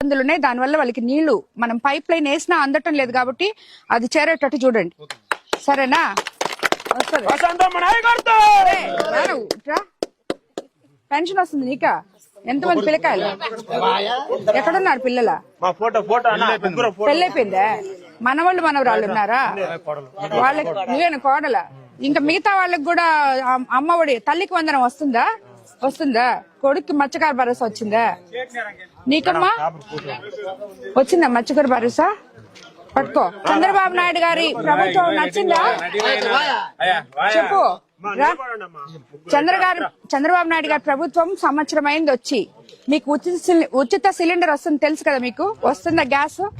ఇబ్బందులు ఉన్నాయి దానివల్ల వాళ్ళకి నీళ్ళు మనం పైప్ లైన్ వేసినా అందటం లేదు కాబట్టి అది చేరేటట్టు చూడండి. సరేనా. పెన్షన్ వస్తుంది నీకా? ఎంతమంది పిల్లకాయలు? ఎక్కడున్నారు పిల్లల? మా ఫోటో ఫోటో అన్న ముగ్గురు ఫోటో. పెళ్ళైపోయిందా? మనవాళ్ళు మనవరాళ్ళు ఉన్నారా? వాళ్ళకి నువ్వేనా కోడల? ఇంకా మిగతా వాళ్ళకి కూడా అమ్- అమ్మఒడి తల్లికి వందనం వస్తుందా? వస్తుందా? కొడుక్కి మత్స్యకార భరోసా వచ్చిందా? నీకమ్మా? వచ్చిందా మత్స్యకార భరోసా? పట్టుకో. చంద్రబాబు నాయుడు గారి ప్రభుత్వం నచ్చిందా? చెప్పు. చంద్రగారు చంద్రబాబు నాయుడు గారి ప్రభుత్వం సంవత్సరం అయింది వచ్చి. మీకు ఉచిత సిలి- ఉచిత సిలిండర్ వస్తుంది తెలుసు కదా మీకు? వస్తుందా గ్యాస్?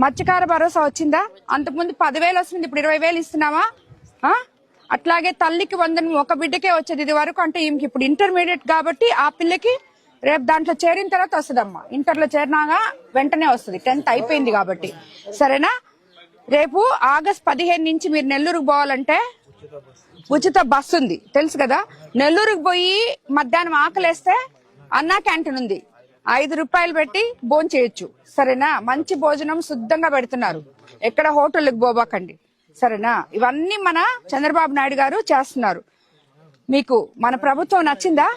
మత్స్యకార భరోసా వచ్చిందా? అంతకుముందు పదివేలు వస్తుంది ఇప్పుడు ఇరవై వేలు ఇస్తున్నావా? అట్లాగే తల్లికి వందనం ఒక బిడ్డకే వచ్చేది ఇది వరకు అంటే ఈమెకి ఇప్పుడు ఇంటర్మీడియట్ కాబట్టి ఆ పిల్లకి రేపు దాంట్లో చేరిన తర్వాత వస్తుందమ్మా. ఇంటర్లో చేరినాగా వెంటనే వస్తుంది. టెన్త్ అయిపోయింది కాబట్టి. సరేనా? రేపు ఆగస్ట్ పదిహేను నుంచి మీరు నెల్లూరుకు పోవాలంటే ఉచిత బస్సు ఉంది. తెలుసు కదా? నెల్లూరుకు పోయి మధ్యాహ్నం ఆకలేస్తే అన్నా క్యాంటీన్ ఉంది. ఐదు రూపాయలు పెట్టి భోజనం చేయొచ్చు సరేనా? మంచి భోజనం శుద్ధంగా పెడుతున్నారు. ఎక్కడ హోటల్కి పోబాకండి. సరేనా? ఇవన్నీ మన చంద్రబాబు నాయుడు గారు చేస్తున్నారు. మీకు మన ప్రభుత్వం నచ్చిందా?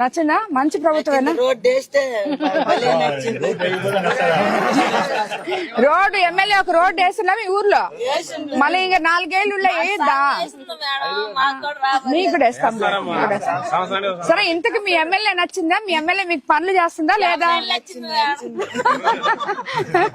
నచ్చిందా? మంచి ప్రభుత్వమేనా రోడ్డు ఎమ్మెల్యే ఒక రోడ్డు వేస్తున్నా మీ ఊర్లో? మళ్ళీ ఇంకా నాలుగేళ్ళు వేయద్దా మీకు కూడా వేస్తాం మీకు కూడా వేస్తాం. సరే ఇంతకు మీ ఎమ్మెల్యే నచ్చిందా? మీ ఎమ్మెల్యే మీకు పనులు చేస్తుందా లేదా?